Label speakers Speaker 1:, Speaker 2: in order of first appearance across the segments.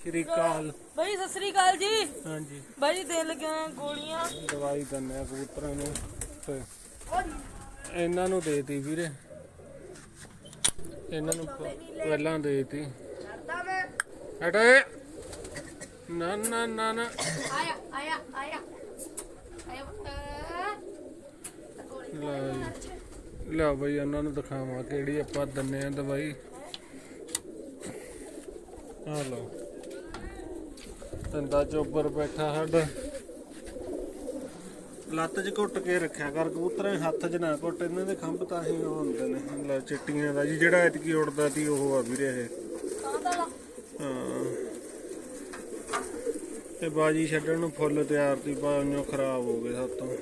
Speaker 1: ਸ਼੍ਰੀ ਅਕਾਲ।
Speaker 2: ਬਾਈ ਸਤਿ ਸ੍ਰੀ ਅਕਾਲ ਜੀ।
Speaker 1: ਹਾਂਜੀ।
Speaker 2: ਬਾਈ ਦੇ ਲੱਗਿਆ ਗੋਲੀਆਂ।
Speaker 1: ਦਵਾਈ ਦਿੰਦੇ ਆ ਕਬੂਤਰਾਂ ਨੂੰ ਤੇ ਇਹਨਾਂ ਨੂੰ ਦੇਤੀ ਵੀਰੇ। ਇਹਨਾਂ ਨੂੰ ਪ- ਪਹਿਲਾਂ ਦੇਤੀ। ਹਟੇ ਨਾ ਨਾ ਨਾ ਨਾ।
Speaker 3: ਆਇਆ ਆਇਆ ਆਇਆ। ਆਇਆ ਪੁੱਤ
Speaker 1: ਲੈ ਜੀ। ਬਈ ਉਹਨਾਂ ਨੂੰ ਦਿਖਾਵਾਂ ਕਿਹੜੀ ਆਪਾਂ ਦਿੰਨੇ ਆ ਦਵਾਈ। ਆ ਲਓ। ਤੰਦਾ ਚੋਬਰ ਬੈਠਾ ਸਾਡਾ। ਲੱਤ 'ਚ ਘੁੱਟ ਕੇ ਰੱਖਿਆ ਕਰ ਕਬੂਤਰਾਂ ਹੱਥ 'ਚ ਨਾ ਘੁੱਟ, ਇਹਨਾਂ ਦੇ ਖੰਭ ਤਾਂ ਹੀ ਉਹ ਹੁੰਦੇ ਨੇ, ਲੈ ਚਿੱਟੀਆਂ ਦਾ ਜੀ, ਜਿਹੜਾ ਐਤਕੀ ਉੱਡਦਾ ਸੀ ਉਹ ਆ ਵੀਰੇ ਇਹ। ਹਾਂ। ਤੇ ਬਾਜੀ ਛੱਡਣ ਨੂੰ ਫੁੱਲ ਤਿਆਰ ਸੀ ਬਾਜੀਆਂ ਖਰਾਬ ਹੋ ਗਏ ਸਾਤੋਂ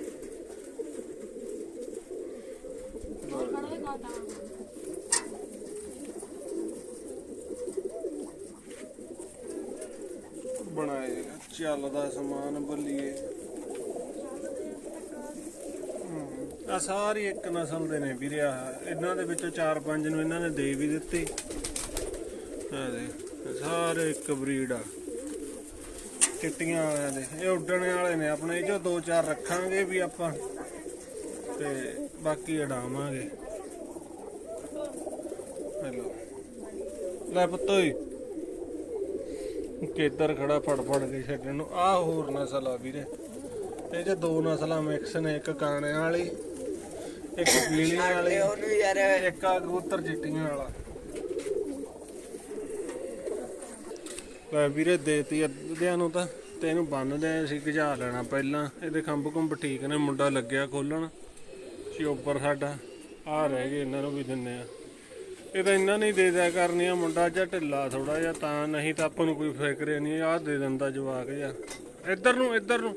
Speaker 1: ਬਣਾਏ ਚੱਲਦਾ ਸਮਾਨ ਬੱਲੀਏ। ਆ ਸਾਰੀ ਇੱਕ ਨਸਲ ਦੇ ਨੇ ਵੀਰੇ ਆਹ। ਇਹਨਾਂ ਦੇ ਵਿੱਚੋਂ ਚਾਰ ਪੰਜ ਨੂੰ ਇਹਨਾਂ ਨੇ ਦੇ ਵੀ ਦਿੱਤੇ। ਆ ਦੇ ਸਾਰੇ ਇੱਕ ਬਰੀਡ ਆ। ਚਿੱਟੀਆਂ ਵਾਲਿਆਂ ਦੇ। ਇਹ ਉੱਡਣ ਵਾਲੇ ਨੇ ਆਪਣੇ। ਇਹ ਜੋ ਦੋ ਚਾਰ ਰੱਖਾਂਗੇ ਵੀ ਆਪਾਂ, ਤੇ ਬਾਕੀ ਉਡਾਵਾਂਗੇ ਹੈਲੋ। ਲੈ ਪੁੱਤੋਈ ਕੇਦਰ ਖੜਾ ਫੜ ਫੜ ਕੇ ਛੱਡਣ ਨੂੰ। ਆ ਹੋਰ ਨਸਲ ਆ ਵੀਰੇ। ਇਹ ਚ ਦੋ ਨਸਲਾਂ ਮਿਕਸ ਨੇ ਇੱਕ ਕਾਣਿਆਂ ਵਾਲੀ ਇੱਕ ਪੀਲੀਆਂ ਵਾਲੀ ਉਹਨੂੰ ਯਾਰ। ਇੱਕ ਆ ਕਬੂਤਰ ਚਿੱਟੀਆਂ ਵਾਲਾ। ਲੈ ਵੀਰੇ ਦੇਤੀ ਅੱਧਿਆਂ ਨੂੰ ਤਾਂ। ਤੇ ਇਹਨੂੰ ਬੰਨਦੇ ਅਸੀਂ ਗਜਾ ਲੈਣਾ ਪਹਿਲਾਂ। ਇਹਦੇ ਖੰਭ ਖੁੰਭ ਠੀਕ ਨੇ ਮੁੰਡਾ ਲੱਗਿਆ ਖੋਲਣ। ਚੋਪਰ ਸਾਡਾ। ਆ ਰਹਿ ਗਏ ਇਹਨਾਂ ਨੂੰ ਵੀ ਦਿੰਨੇ ਆ। ਇਹ ਤਾਂ ਇਹਨਾਂ ਨੇ ਦੇ ਦਿਆ ਕਰਨੀ ਆ, ਮੁੰਡਾ ਜਾਂ ਢਿੱਲਾ ਥੋੜਾ ਜਿਹਾ, ਤਾਂ ਨਹੀਂ ਤਾਂ ਆਪਾਂ ਨੂੰ ਕੋਈ ਫਿਕਰ ਨਹੀਂ, ਆਹ ਦੇ ਦਿੰਦਾ ਜਵਾਕ ਜਾਂ ਇੱਧਰ ਨੂੰ ਇੱਧਰ ਨੂੰ।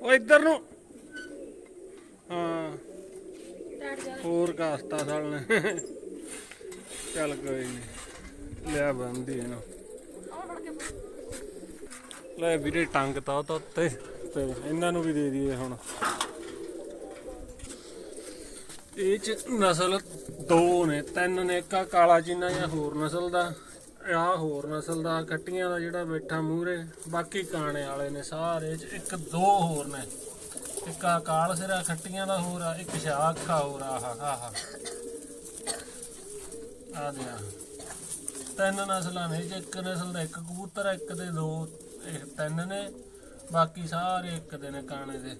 Speaker 1: ਉਹ ਇੱਧਰ ਨੂੰ। ਹਾਂ। ਹੋਰ ਕਾਸਤਾ ਸਾਲ ਨੇ। ਚੱਲ ਕੋਈ ਨਹੀਂ। ਲਿਆ ਬੰਦੀ ਇਹਨੂੰ। ਲੈ ਵੀਰੇ, ਟੰਗ ਤਾ ਉਹ ਤਾਂ ਉੱਤੇ। ਤੇ ਇਹਨਾਂ ਨੂੰ ਵੀ ਦੇ ਦਈਏ ਹੁਣ। ਇਹ ਚ ਨਸਲ ਦੋ ਨੇ, ਤਿੰਨ ਨੇ, ਇੱਕ ਕਾਲਾ ਚੀਨਾ ਜਾਂ ਹੋਰ ਨਸਲ ਦਾ, ਆ ਹੋਰ ਨਸਲ ਦਾ ਕੱਟੀਆਂ ਦਾ ਜਿਹੜਾ ਬੈਠਾ ਮੂਹਰੇ, ਬਾਕੀ ਕਾਣੇ ਵਾਲੇ ਨੇ ਸਾਰੇ ਚ ਇੱਕ ਦੋ ਹੋਰ ਨੇ। ਇੱਕ ਆ ਕਾਲ ਸਿਰਾ, ਖੱਟੀਆਂ ਦਾ ਹੋਰ ਆ, ਇੱਕ ਸ਼ਾਖਾ ਹੋਰ ਆ, ਹਾ ਹਾ ਆ ਦੇ ਤਿੰਨ ਨਸਲਾਂ ਨੇ, ਜੇ ਇੱਕ ਨਸਲ ਦਾ ਇੱਕ ਕਬੂਤਰ ਇੱਕ ਦੇ ਦੋ, ਇਹ ਤਿੰਨ ਨੇ, ਬਾਕੀ ਸਾਰੇ ਇੱਕ ਦੇ ਨੇ ਕਾਣੇ ਦੇ।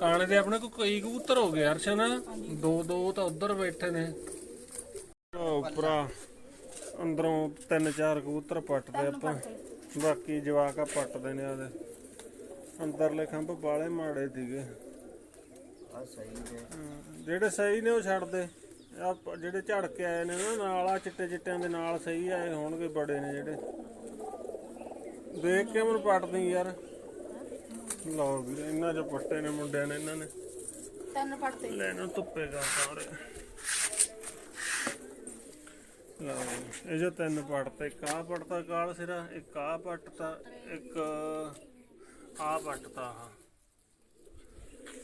Speaker 1: ਕਾਣੇ ਦੇ ਆਪਣੇ ਕੋਲ ਕਈ ਕਬੂਤਰ ਹੋ ਗਏ ਅਰਸ਼ਨ ਦੋ ਦੋ ਤਾਂ ਉੱਧਰ ਬੈਠੇ ਨੇ। ਉੱਪਰਾ ਅੰਦਰੋਂ ਤਿੰਨ ਚਾਰ ਕਬੂਤਰ ਪੱਟਦੇ ਆਪਾਂ। ਬਾਕੀ ਜਵਾਕਾ ਪੱਟਦੇ ਨੇ ਆਦੇ। ਅੰਦਰਲੇ ਖੰਭ ਬਾਲੇ ਮਾੜੇ ਸੀਗੇ।
Speaker 4: ਆ ਸਹੀ ਨੇ।
Speaker 1: ਹਾਂ, ਜਿਹੜੇ ਸਹੀ ਨੇ ਉਹ ਛੱਡਦੇ। ਆ ਜਿਹੜੇ ਝੜ ਕੇ ਆਏ ਨੇ ਨਾ ਨਾਲ ਆ ਚਿੱਟੇ ਚਿੱਟਿਆਂ ਦੇ ਨਾਲ ਸਹੀ ਆਏ ਹੋਣਗੇ ਬੜੇ ਨੇ ਜਿਹੜੇ। ਦੇਖ ਕੇ ਮੈਨੂੰ ਪੱਟਦੀ ਯਾਰ। ਲਓ ਵੀਰੇ ਇਹਨਾਂ ਜੋ ਪੱਟੇ ਨੇ ਮੁੰਡਿਆਂ ਨੇ ਇਹਨਾਂ ਨੇ।
Speaker 3: ਤਿੰਨ ਪੜਤੇ
Speaker 1: ਲੈ ਇਹਨੂੰ ਧੁੱਪੇ ਉਰੇ ਲਓ ਇਹ ਜੋ ਤਿੰਨ ਪੱਟਤੇ ਇੱਕ ਆਹ ਪੱਟਤਾ ਕਾਲ ਸਿਰਾ ਇੱਕ ਆਹ ਪੱਟਤਾ ਇੱਕ ਆਹ ਪੱਟਤਾ ਆਹ।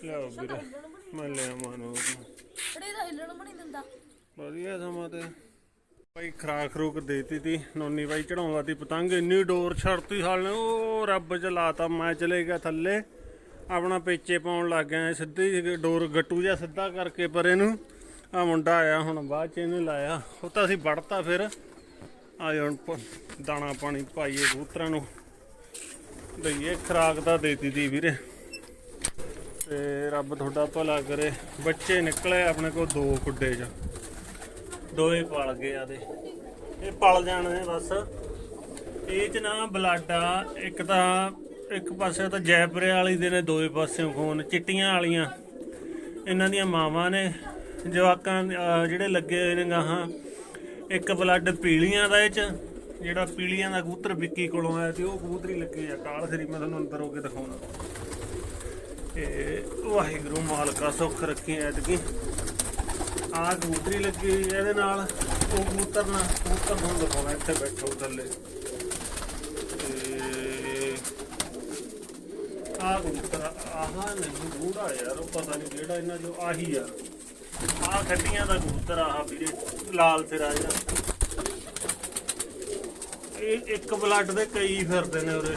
Speaker 1: ਲਓ ਵੀਰੇ ਮੈਂ ਲਿਆ ਮਾਨੋ
Speaker 3: ਖੜੇ ਦਾ ਹਿੱਲਣ ਬਣੀ ਦਿੰਦਾ।
Speaker 1: ਵਧੀਆ ਸਮਾਂ ਤੇ। ਭਾਈ ਖਰਾਕ ਖਰੂਕ ਦੇਤੀ ਤੀ, ਨੋਨੀ ਬਾਈ ਚੜਾਉਂਦਾ ਤੀ ਪਤੰਗ, ਇੰਨੀ ਡੋਰ ਛੜਤੀ ਸਾਲ ਨੇ ਉਹ ਰੱਬ ਚ ਲਾਤਾ ਮੈਂ ਚਲੇ ਗਿਆ ਥੱਲੇ। ਆਪਣਾ ਪੇਚੇ ਪਾਉਣ ਲੱਗ ਗਿਆ, ਸਿੱਧੀ ਡੋਰ ਗੱਟੂ ਜਿਹਾ ਸਿੱਧਾ ਕਰਕੇ ਪਰੇ ਨੂੰ। ਆ ਮੁੰਡਾ ਆਇਆ ਹੁਣ, ਬਾਅਦ ਚ ਇਹਨੂੰ ਲਾਇਆ। ਉਹ ਤਾਂ ਅਸੀਂ ਵੜਤਾ ਫਿਰ। ਆਏ ਹੁਣ ਦਾਣਾ ਪਾਣੀ ਪਾਈਏ ਕਬੂਤਰਾਂ ਨੂੰ। ਦਈਏ ਖਰਾਕ ਤਾਂ ਦੇਤੀ ਤੀ ਵੀਰੇ। ਤੇ ਰੱਬ ਤੁਹਾਡਾ ਭਲਾ ਕਰੇ। ਬੱਚੇ ਨਿਕਲੇ ਆਪਣੇ ਕੋਲ ਦੋ ਕੁੱਡੇ ਚ। ਦੋਏ ਪਲ ਗਏ ਆ ਦੇ। ਇਹ ਪਲ ਜਾਣੇ ਬਸ। ਇਹ ਚ ਨਾ ਬਲੱਡ ਆ ਇੱਕ ਤਾਂ, ਇੱਕ ਪਾਸੇ ਤਾਂ ਜੈਪੁਰੇ ਵਾਲੀ ਦੇ ਨੇ ਦੋਏ ਪਾਸਿਓਂ ਖੂਨ, ਚਿੱਟੀਆਂ ਵਾਲੀਆਂ। ਇਹਨਾਂ ਦੀਆਂ ਮਾਵਾਂ ਨੇ, ਜਵਾਕਾਂ ਜਿਹੜੇ ਲੱਗੇ ਹੋਏ ਨੇ ਗਾਹਾਂ। ਇੱਕ ਬਲੱਡ ਪੀਲੀਆਂ ਦਾ ਇਹ ਚ, ਜਿਹੜਾ ਪੀਲੀਆਂ ਦਾ ਕਬੂਤਰ ਵਿੱਕੀ ਕੋਲੋਂ ਆਇਆ ਤੇ ਉਹ ਕਬੂਤਰੀ ਲੱਗੇ ਆ। ਕਾਲ ਸਰੀ, ਮੈਂ ਤੁਹਾਨੂੰ ਅੰਦਰ ਹੋ ਕੇ ਦਿਖਾਉਣਾ। ਤੇ ਵਾਹਿਗੁਰੂ, ਮਾਲਕਾ, ਸੁੱਖ ਰੱਖੀ ਐਤਕੀ। ਆ ਕਬੂਤਰੀ ਲੱਗੀ ਹੋਈ ਹੈ ਇਹਦੇ ਨਾਲ। ਉਹ ਕਬੂਤਰ ਨਾਲ ਕਬੂਤਰ ਨੂੰ ਦਿਖਾਉਣਾ, ਇੱਥੇ ਬੈਠੋ ਥੱਲੇ। ਆ ਕਬੂਤਰ, ਆਹ ਨਹੀਂ ਬੂੜਾ ਯਾਰ, ਉਹ ਪਤਾ ਨਹੀਂ ਕਿਹੜਾ ਇਹਨਾਂ ਚੋਂ ਆਹੀ ਆ। ਆ ਖੱਟੀਆਂ ਦਾ ਕਬੂਤਰ ਆਹ ਵੀਰੇ, ਲਾਲ ਸਿਰਾ ਜਿਹੜਾ ਇਹ ਇੱਕ ਬਲੱਡ ਦੇ ਕਈ ਫਿਰਦੇ ਨੇ ਉਰੇ।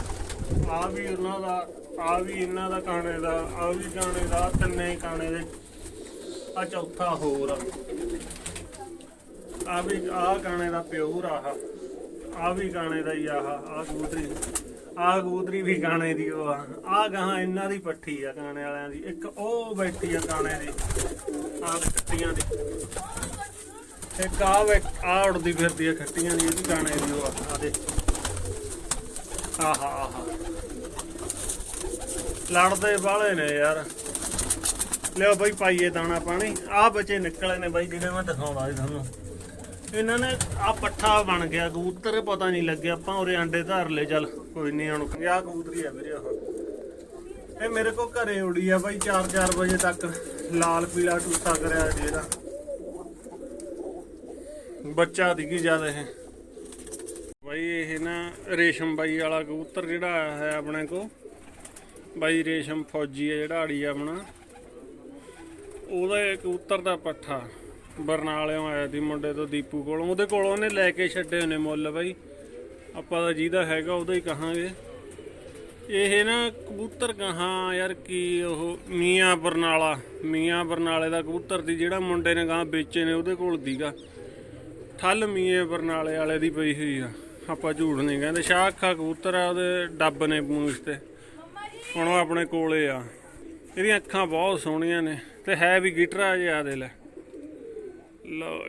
Speaker 1: ਆ ਵੀ ਉਹਨਾਂ ਦਾ ਆ ਵੀ ਇਹਨਾਂ ਦਾ ਕਾਣੇ ਦਾ ਆ ਵੀ ਕਾਣੇ ਦਾ ਤਿੰਨੇ ਕਾਣੇ ਦੇ। ਆ ਚੌਥਾ ਹੋਰ ਆ। ਆ ਵੀ ਆ ਕਾਣੇ ਦਾ ਪਿਓਰ ਆਹ। ਆ ਵੀ ਗਾਣੇ ਦਾ ਹੀ ਆਹ ਆ ਕਬੂਤਰੀ ਆ ਕਬੂਤਰੀ ਵੀ ਗਾਣੇ ਦੀ ਉਹ ਆ। ਆ ਗਾਹਾਂ ਇਹਨਾਂ ਦੀ ਪੱਠੀ ਆ ਗਾਣੇ ਵਾਲਿਆਂ ਦੀ। ਇੱਕ ਉਹ ਬੈਠੀ ਆ ਗਾਣੇ ਦੀ। ਆ ਖੱਟੀਆਂ ਦੀ। ਇੱਕ ਆ ਵੇ ਆ ਉੜਦੀ ਫਿਰਦੀ ਆ ਖੱਟੀਆਂ ਦੀ, ਇਹ ਗਾਣੇ ਦੀ ਉਹ ਆ। ਦੇ ਆਹਾ ਆਹਾ। ਲੜਦੇ ਵਾਲੇ ਨੇ ਯਾਰ। ਲਿਓ ਬਾਈ ਪਾਈਏ ਦਾਣਾ ਪਾਣੀ। ਆ ਬੱਚੇ ਨਿਕਲੇ ਨੇ ਬਾਈ ਜਿਹੜੇ ਮੈਂ ਦਿਖਾਉਣਾ ਸੀ ਤੁਹਾਨੂੰ। ਇਹਨਾਂ ਨੇ ਆ ਪੱਠਾ ਬਣ ਗਿਆ, ਕਬੂਤਰ ਪਤਾ ਨਹੀਂ ਲੱਗਿਆ। ਆਪਾਂ ਉਰੇ ਅੰਡੇ ਧਾਰ ਲਏ, ਚੱਲ ਕੋਈ ਨਹੀਂ ਹੁਣ। ਆ ਕਬੂਤਰੀ ਆ ਵੀਰੇ ਉਹ। ਇਹ ਮੇਰੇ ਕੋ ਘਰੇ ਉੜੀ ਆ ਬਾਈ 4-4 ਵਜੇ ਤੱਕ। ਲਾਲ ਪੀਲਾ ਟੂਸਾ ਕਰਿਆ ਜਿਹੜਾ ਬੱਚਾ ਦਿਖੀ ਜ਼ਿਆਦਾ ਇਹ। ਬਾਈ ਇਹ ਨਾ ਰੇਸ਼ਮ ਬਾਈ ਵਾਲਾ ਕਬੂਤਰ ਜਿਹੜਾ ਆਇਆ ਹੈ ਆਪਣੇ ਕੋ ਬਾਈ ਰੇਸ਼ਮ ਫੌਜੀ ਆ ਜਿਹੜਾ ਆੜੀ ਆਪਣਾ। ਉਹਦਾ ਇਹ ਕਬੂਤਰ ਦਾ ਪੱਠਾ ਬਰਨਾਲਿਓਂ ਆਇਆ ਸੀ ਮੁੰਡੇ ਤੋਂ ਦੀਪੂ ਕੋਲੋਂ। ਉਹਦੇ ਕੋਲੋਂ ਉਹਨੇ ਲੈ ਕੇ ਛੱਡੇ ਨੇ ਮੁੱਲ ਬਾਈ। ਆਪਾਂ ਦਾ ਜਿਹਦਾ ਹੈਗਾ ਉਹਦਾ ਹੀ ਕਹਾਂਗੇ। ਇਹ ਨਾ ਕਬੂਤਰ ਕਹਾਂ ਯਾਰ ਕੀ ਉਹ ਮੀਆਂ ਬਰਨਾਲਾ, ਮੀਆਂ ਬਰਨਾਲੇ ਦਾ ਕਬੂਤਰ ਦੀ ਜਿਹੜਾ ਮੁੰਡੇ ਨੇ ਗਾਂ ਵੇਚੇ ਨੇ ਉਹਦੇ ਕੋਲ ਦੀਗਾ ਠੱਲ ਮੀਆਂ ਬਰਨਾਲੇ ਵਾਲੇ ਦੀ ਪਈ ਹੋਈ ਆ। ਆਪਾਂ ਝੂਠ ਨਹੀਂ ਕਹਿੰਦੇ। ਸ਼ਾਖਾ ਕਬੂਤਰ ਆ, ਉਹਦੇ ਡੱਬ ਨੇ ਮੂੰਹ ਤੇ। ਹੁਣ ਉਹ ਆਪਣੇ ਕੋਲੇ ਆ। ਇਹਦੀਆਂ ਅੱਖਾਂ ਬਹੁਤ ਸੋਹਣੀਆਂ ਨੇ ਤੇ ਹੈ ਵੀ ਗਿਟਰਾ ਜਿਹਾ ਦੇ ਲੈ। ਲਓ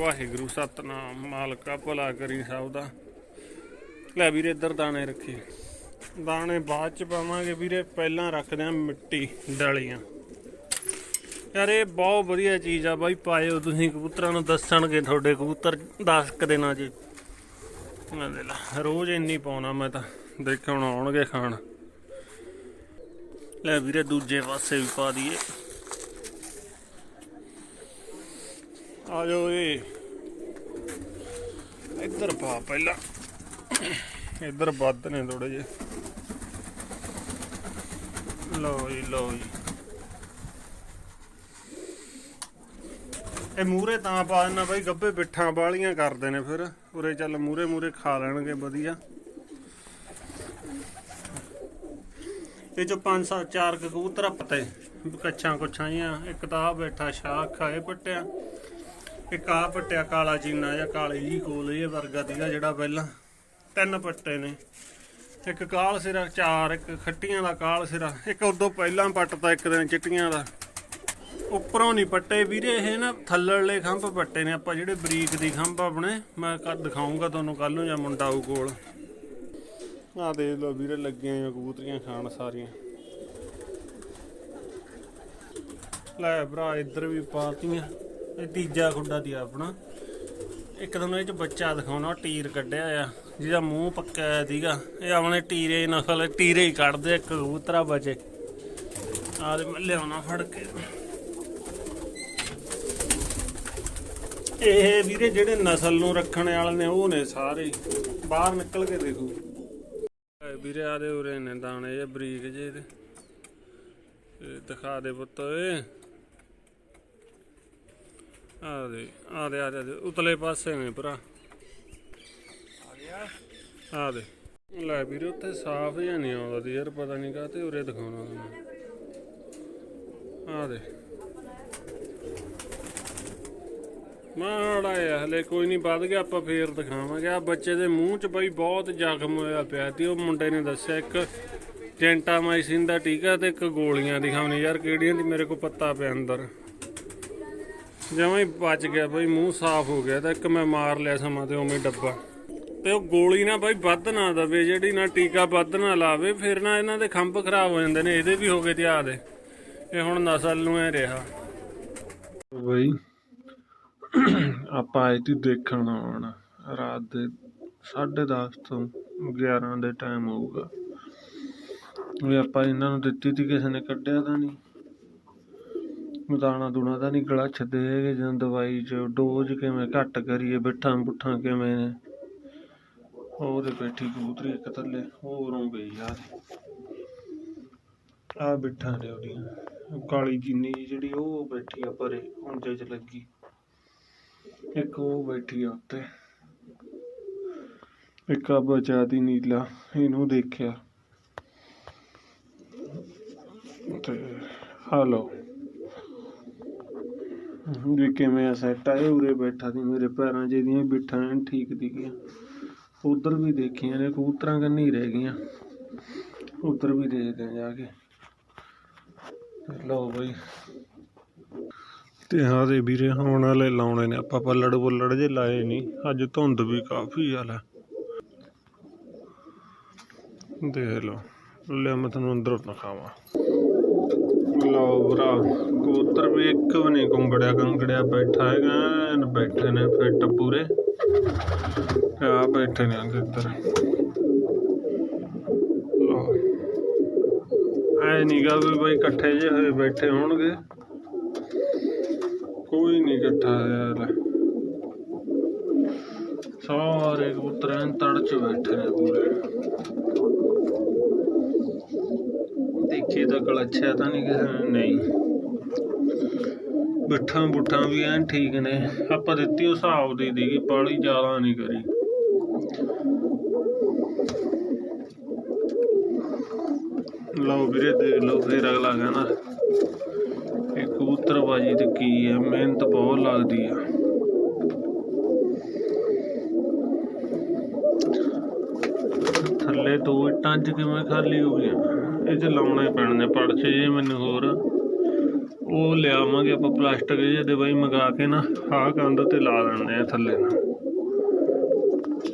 Speaker 1: ਵਾਹਿਗੁਰੂ, ਸਤਨਾਮ, ਮਾਲਕਾ, ਭਲਾ ਕਰੀ ਸਭ ਦਾ। ਲੈ ਵੀਰੇ, ਇੱਧਰ ਦਾਣੇ ਰੱਖੀ। ਦਾਣੇ ਬਾਅਦ ਚ ਪਾਵਾਂਗੇ ਵੀਰੇ, ਪਹਿਲਾਂ ਰੱਖਦੇ ਆ ਮਿੱਟੀ ਡਲੀਆਂ। ਯਾਰ ਇਹ ਬਹੁਤ ਵਧੀਆ ਚੀਜ਼ ਆ ਬਾਈ, ਪਾਇਓ ਤੁਸੀਂ ਕਬੂਤਰਾਂ ਨੂੰ ਦੱਸਣਗੇ ਤੁਹਾਡੇ ਕਬੂਤਰ 10 ਕ ਦਿਨਾਂ 'ਚ। ਮੈਂ ਦੇ ਲਾ, ਰੋਜ਼ ਇੰਨੀ ਪਾਉਣਾ ਮੈਂ ਤਾਂ, ਦੇਖੋ ਆਉਣਗੇ ਖਾਣ। ਲੈ ਵੀਰੇ ਦੂਜੇ ਪਾਸੇ ਵੀ ਪਾ ਦਈਏ। ਆ ਜਾਓ ਏ ਇੱਧਰ ਪਾ ਪਹਿਲਾਂ। ਇੱਧਰ ਵੱਧ ਨੇ ਥੋੜੇ ਜੇ ਲਓ ਜੀ ਲਓ ਜੀ। ਇਹ ਮੂਰੇ ਤਾਂ ਪਾ ਦੇਣਾ ਬਾਈ, ਗੱਬੇ ਪਿੱਠਾਂ ਵਾਲੀਆਂ ਕਰਦੇ ਨੇ ਫਿਰ। ਉਰੇ ਚੱਲ ਮੂਰੇ ਮੂਰੇ ਖਾ ਲੈਣਗੇ, ਵਧੀਆ। ਇਹ ਜੋ ਪੰਜ ਸੱਤ, ਚਾਰ ਕੁ ਕਬੂਤਰ ਪਤੇ, ਕੱਛਾਂ ਕੁਛਾਂ ਜੀਆਂ, ਇੱਕ ਤਾਂ ਆ ਬੈਠਾ ਸ਼ਾਖ ਖਾਏ ਪੱਟਿਆ, ਇੱਕ ਆ ਪੱਟਿਆ ਕਾਲਾ ਚੀਨਾ ਜਾਂ ਕਾਲੀ ਜੀ ਕੋਲ ਇਹ ਵਰਗਾ ਦੀਗਾ ਜਿਹੜਾ ਪਹਿਲਾਂ ਤਿੰਨ ਪੱਟੇ ਨੇ। ਇੱਕ ਕਾਲ ਸਿਰਾ ਚਾਰ, ਇੱਕ ਖੱਟੀਆਂ ਦਾ ਕਾਲ ਸਿਰਾ, ਇੱਕ ਉਦੋਂ ਪਹਿਲਾਂ ਪੱਟਤਾ, ਇੱਕ ਦਿਨ ਚਿੱਟੀਆਂ ਦਾ। ਉੱਪਰੋਂ ਨਹੀਂ ਪੱਟੇ ਵੀਰੇ, ਇਹ ਨਾ ਥੱਲੜਲੇ ਖੰਭ ਪੱਟੇ ਨੇ, ਆਪਾਂ ਜਿਹੜੇ ਬਰੀਕ ਦੀ ਖੰਭ ਆਪਣੇ, ਮੈਂ ਕੱਲ ਦਿਖਾਉਂਗਾ ਤੁਹਾਨੂੰ ਕੱਲ ਨੂੰ ਜਾਂ ਮੁੰਡਾ ਉਹ ਕੋਲ। ਆ ਦੇਖ ਲਓ ਵੀਰੇ, ਲੱਗੀਆਂ ਹੋਈਆਂ ਕਬੂਤਰੀਆਂ ਖਾਣ ਸਾਰੀਆਂ। ਲੈ ਭਰਾ, ਇੱਧਰ ਵੀ ਪਾਤੀਆਂ। ਇਹ ਤੀਜਾ ਖੁੱਡਾ ਦੀ ਆਪਣਾ। ਇੱਕ ਤੁਹਾਨੂੰ ਇਹ ਚ ਬੱਚਾ ਦਿਖਾਉਣਾ ਟੀਰ ਕੱਢਿਆ ਆ ਜਿਹਦਾ ਮੂੰਹ ਪੱਕਿਆ ਹੋਇਆ ਸੀਗਾ। ਇਹ ਆਪਣੇ ਟੀਰੇ ਨਸਲ ਟੀਰੇ ਹੀ ਕੱਢਦੇ ਇੱਕ ਕਬੂਤਰਾ ਬਚੇ। ਆ ਦੇ ਲਿਆਉਣਾ ਫੜ ਕੇ। ਇਹ ਵੀਰੇ ਜਿਹੜੇ ਨਸਲ ਨੂੰ ਰੱਖਣ ਵਾਲੇ ਨੇ, ਉਹ ਨੇ ਸਾਰੇ। ਬਾਹਰ ਨਿਕਲ ਕੇ ਦੇਖੋ। ਵੀਰੇ ਆ ਦੇ ਉਰੇ ਨੇ ਦਾਣੇ ਇਹ ਬਰੀਕ ਜੇ ਇਹਦੇ ਇਹ ਦਿਖਾ ਦੇ ਪੁੱਤ ਓਏ ਆ ਦੇ ਆ ਦੇ ਆ ਦੇ, ਉਤਲੇ ਪਾਸੇ ਨੇ ਭਰਾ। ਆ ਦੇ। ਲੈ ਵੀਰੇ ਉੱਥੇ ਸਾਫ਼ ਜਿਹਾ ਨਹੀਂ ਆਉਂਦਾ ਯਾਰ ਪਤਾ ਨਹੀਂ ਕਾਤੇ ਉਰੇ ਦਿਖਾਉਣਾ ਆ ਦੇ। ਮਾੜਾ ਆ, ਹਲੇ ਕੋਈ ਨਹੀਂ, ਵੱਧ ਗਿਆ, ਆਪਾਂ ਫੇਰ ਦਿਖਾਵਾਂਗੇ। ਆ ਬੱਚੇ ਦੇ ਮੂੰਹ 'ਚ ਬਈ ਬਹੁਤ ਜ਼ਖਮ ਹੋਇਆ ਪਿਆ ਤੇ ਉਹ ਮੁੰਡੇ ਨੇ ਦੱਸਿਆ, ਇੱਕ ਜੈਂਟਾਮਾਈਸਿਨ ਦਾ ਟੀਕਾ ਤੇ ਇੱਕ ਗੋਲੀਆਂ ਦਿਖਾਉਣੀ ਯਾਰ ਕਿਹੜੀਆਂ ਦੀ, ਮੇਰੇ ਕੋਲ ਪੱਤਾ ਪਿਆ ਅੰਦਰ। ਜਮਾਂ ਹੀ ਬਚ ਗਿਆ ਬਈ, ਮੂੰਹ ਸਾਫ਼ ਹੋ ਗਿਆ, ਤਾਂ ਇੱਕ ਮੈਂ ਮਾਰ ਲਿਆ ਸਮਾਂ ਤੇ, ਉਵੇਂ ਡੱਬਾ। ਤੇ ਉਹ ਗੋਲੀ ਨਾ ਬਾਈ ਵੱਧ ਨਾ ਦਵੇ, ਜਿਹੜੀ ਨਾ ਟੀਕਾ ਵੱਧ ਨਾ ਲਾਵੇ, ਫਿਰ ਨਾ ਇਹਨਾਂ ਦੇ ਖੰਭ ਖਰਾਬ ਹੋ ਜਾਂਦੇ ਨੇ, ਇਹਦੇ ਵੀ ਹੋ ਗਏ ਤੇ ਆ ਦੇ। ਇਹ ਹੁਣ ਨਸਲ ਨੂੰ ਐ ਰਿਹਾ। ਬਈ ਆਪਾਂ ਆਏ ਤੀ ਦੇਖਣ ਆਉਣਾ। ਰਾਤ ਦੇ ਸਾਢੇ ਦਸ ਤੋਂ 11 ਦੇ ਟਾਈਮ ਹੋਊਗਾ। ਵੀ ਆਪਾਂ ਇਹਨਾਂ ਨੂੰ ਦਿੱਤੀ ਤੀ, ਕਿਸੇ ਨੇ ਕੱਢਿਆ ਤਾਂ ਨਹੀਂ। ਦਾਣਾ ਦੂਣਾ ਤਾਂ ਨਹੀਂ, ਗਲਾ ਛੱਡੇ ਹੈਗੇ ਜਦੋਂ ਦਵਾਈ ਚ, ਡੋਜ਼ ਕਿਵੇਂ ਘੱਟ ਕਰੀਏ, ਬਿੱਠਾਂ ਬੁੱਠਾਂ ਕਿਵੇਂ ਨੇ। ਉਹਦੇ ਬੈਠੀ ਕਬੂਤਰੀ ਇੱਕ ਥੱਲੇ ਹੋਰ ਹੋ ਗਈ ਯਾਰ ਆ ਬਿੱਠਾਂ ਨੇ ਉਹਦੀਆਂ। ਕਾਲੀ ਜਿੰਨੀ ਜਿਹੀ ਜਿਹੜੀ ਉਹ ਬੈਠੀ ਆ ਪਰੇ ਉਂਜੇ ਚ ਲੱਗੀ। ਇੱਕ ਉਹ ਬੈਠੀ ਆ ਉੱਤੇ। ਇੱਕ ਆ ਬਚਾਤੀ ਨੀਲਾ, ਇਹਨੂੰ ਦੇਖਿਆ। ਤੇ ਹਾਲੋ। ਵੀ ਕਿਵੇਂ ਸੈੱਟ ਆਏ ਉਰੇ ਬੈਠਾ ਸੀ ਮੇਰੇ ਪੈਰਾਂ ਜਿਹਦੀਆਂ ਇਹਦੀਆਂ ਬਿੱਠਾਂ ਐਨ ਠੀਕ ਸੀਗੀਆਂ। ਉਧਰ ਵੀ ਦੇਖੀਆਂ ਨੇ, ਕਬੂਤਰਾਂ ਕੰਨੀ ਰਹਿ ਗਈਆਂ। ਉਧਰ ਵੀ ਦੇਖਦੇ ਆ ਜਾ ਕੇ। ਲਓ ਬਈ ਤੇ ਹਾਂ ਦੇ ਵੀਰੇ, ਹੁਣ ਵਾਲੇ ਲਾਉਣੇ ਨੇ। ਆਪਾਂ ਪੱਲੜ ਪੁੱਲੜ ਜੇ ਲਾਏ ਨਹੀਂ ਅੱਜ ਧੁੰਦ ਵੀ ਕਾਫੀ ਆ ਲੈ। ਦੇਖ ਲਓ, ਲੈ ਮੈਂ ਤੁਹਾਨੂੰ ਅੰਦਰੋਂ ਦਿਖਾਵਾਂ। ਲਓ ਭਰਾ, ਕਬੂਤਰ ਵੀ ਇੱਕ ਵੀ ਨਹੀਂ ਕੁੰਗੜਿਆ ਕੰਗੜਿਆ ਬੈਠਾ ਹੈਗਾ, ਐਨ ਬੈਠੇ ਨੇ ਫਿੱਟ ਪੂਰੇ। ਆ ਬੈਠੇ ਨੇ ਅੰਦਰ ਲਓ। ਐ ਨੀਗਾ ਵੀ ਬਈ ਇਕੱਠੇ ਜੇ ਹੋਏ ਬੈਠੇ ਹੋਣਗੇ। ਕੋਈ ਨਹੀਂ ਇਕੱਠਾ ਯਾਰ। ਸਾਰੇ ਕਬੂਤਰ ਐਨ ਤੜ ਚ ਬੈਠੇ ਨੇ ਪੂਰੇ। ਦੇਖੀ ਤਾਂ ਕਲੱਛਿਆ ਤਾਂ ਨਹੀਂ ਕਿਸੇ ਨੇ, ਨਹੀਂ। ਬਿੱਠਾਂ ਬੁੱਠਾਂ ਵੀ ਐਨ ਠੀਕ ਨੇ। ਆਪਾਂ ਦਿੱਤੀ ਉਹ ਹਿਸਾਬ ਦੀ ਦੀਗੀ ਪਾਲੀ, ਜ਼ਿਆਦਾ ਨਹੀਂ ਕਰੀ। ਲਓ ਵੀਰੇ, ਦੇਖ ਲਓ, ਫਿਰ ਅਗਲਾ ਕਹਿੰਦਾ ਕਬੂਤਰਬਾਜੀ ਤੇ ਕੀ ਹੈ? ਮਿਹਨਤ ਬਹੁਤ ਲੱਗਦੀ ਆ। ਥੱਲੇ ਦੋ ਇੱਟਾਂ ਚ ਕਿਵੇਂ ਖਾਲੀ ਹੋ ਗਈਆਂ? ਇਹ ਚ ਲਾਉਣੇ ਪੈਣੇ ਨੇ ਪੜਛੇ ਜੇ ਮੈਨੂੰ ਹੋਰ। ਉਹ ਲਿਆਵਾਂਗੇ ਆਪਾਂ ਪਲਾਸਟਿਕ ਜਿਹੇ ਦੇ ਬਾਈ ਮੰਗਾ ਕੇ ਨਾ, ਆਹ ਕੰਧ ਤੇ ਲਾ ਦਿੰਦੇ ਆ ਥੱਲੇ ਨਾ।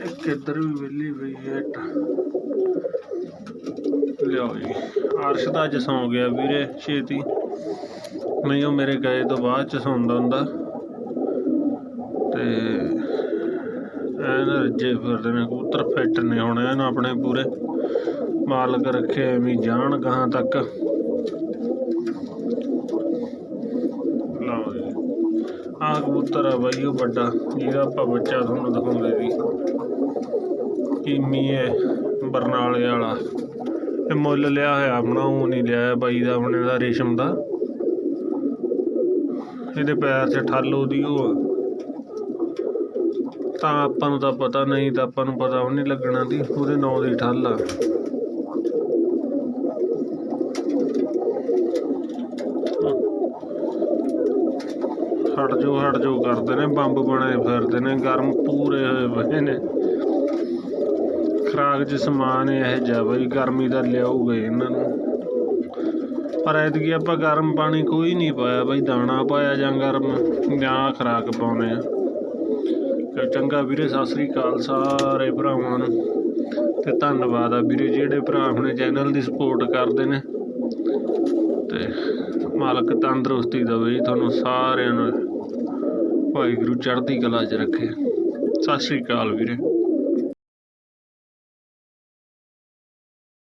Speaker 1: ਇੱਕ ਇੱਧਰ ਵੀ ਵਿਹਲੀ ਪਈ ਹੈ ਇੱਟ। ਲਿਆਓ ਜੀ। ਅਰਸ਼ ਦਾ ਅੱਜ ਸੌਂ ਗਿਆ ਵੀਰੇ, ਛੇਤੀ। ਨਹੀਂ, ਉਹ ਮੇਰੇ ਗਏ ਤੋਂ ਬਾਅਦ ਚ ਸੌਂਦਾ ਹੁੰਦਾ। ਤੇ ਐਨ ਰੱਜੇ ਫਿਰਦੇ ਨੇ, ਕਬੂਤਰ ਫਿੱਟ ਨੇ ਹੁਣ ਐਨ ਆਪਣੇ ਪੂਰੇ। ਮਾਲਕ ਰੱਖੇ ਐਵੇਂ ਜਾਣ ਗਾਂ ਤੱਕ। ਲਓ ਜੀ। ਆਹ ਕਬੂਤਰ ਆ ਬਾਈ, ਉਹ ਵੱਡਾ। ਜਿਹਦਾ ਆਪਾਂ ਬੱਚਾ ਤੁਹਾਨੂੰ ਦਿਖਾਉਂਦੇ ਸੀ ਕੀਮੀ ਹੈ ਬਰਨਾਲੇ ਵਾਲਾ। ਇਹ ਮੁੱਲ ਲਿਆ ਹੋਇਆ ਆਪਣਾ, ਉਹ ਨਹੀਂ ਲਿਆ ਬਾਈ ਦਾ ਆਪਣੇ ਦਾ ਰੇਸ਼ਮ ਦਾ। ਇਹਦੇ ਪੈਰ 'ਚ ਠੱਲ ਉਹਦੀ ਉਹ ਆ। ਤਾਂ ਆਪਾਂ ਨੂੰ ਤਾਂ ਪਤਾ ਨਹੀਂ, ਤਾਂ ਆਪਾਂ ਨੂੰ ਪਤਾ ਉਹ ਨਹੀਂ ਲੱਗਣਾ ਦੀ ਉਹਦੇ ਨਾਂ ਦੀ ਠੱਲ ਆ। ਹਟ ਜੋ ਹਟ ਜੋ ਕਰਦੇ ਨੇ, ਬੰਬ ਬਣੇ ਫਿਰਦੇ ਨੇ, ਗਰਮ ਪੂਰੇ ਹੋਏ ਪਏ ਨੇ। ਖਰਾਕ ਚ ਸਮਾਨ ਇਹ ਜਿਹਾ ਬਈ ਗਰਮੀ ਦਾ ਲਿਆਉਗੇ ਇਹਨਾਂ ਨੂੰ। ਪਰ ਐਤਕੀ ਆਪਾਂ ਗਰਮ ਪਾਣੀ ਕੋਈ ਨਹੀਂ ਪਾਇਆ ਬਈ, ਦਾਣਾ ਪਾਇਆ ਜਾਂ ਗਰਮ, ਜਾਂ ਖਰਾਕ ਪਾਉਨੇ ਆ। ਤੇ ਚੰਗਾ ਵੀਰੇ, ਸਤਿ ਸ੍ਰੀ ਅਕਾਲ ਸਾਰੇ ਭਰਾਵਾਂ ਨੂੰ। ਤੇ ਧੰਨਵਾਦ ਆ ਵੀਰੇ, ਜਿਹੜੇ ਭਰਾ ਆਪਣੇ ਚੈਨਲ ਦੀ ਸਪੋਰਟ ਕਰਦੇ ਨੇ। ਤੇ ਮਾਲਕ ਤੰਦਰੁਸਤੀ ਦੇਵੇ ਜੀ ਤੁਹਾਨੂੰ ਸਾਰਿਆਂ ਨੂੰ। ਵਾਹਿਗੁਰੂ ਚੜ੍ਹਦੀ ਕਲਾ 'ਚ ਰੱਖੇ। ਸਤਿ ਸ੍ਰੀ ਅਕਾਲ ਵੀਰੇ।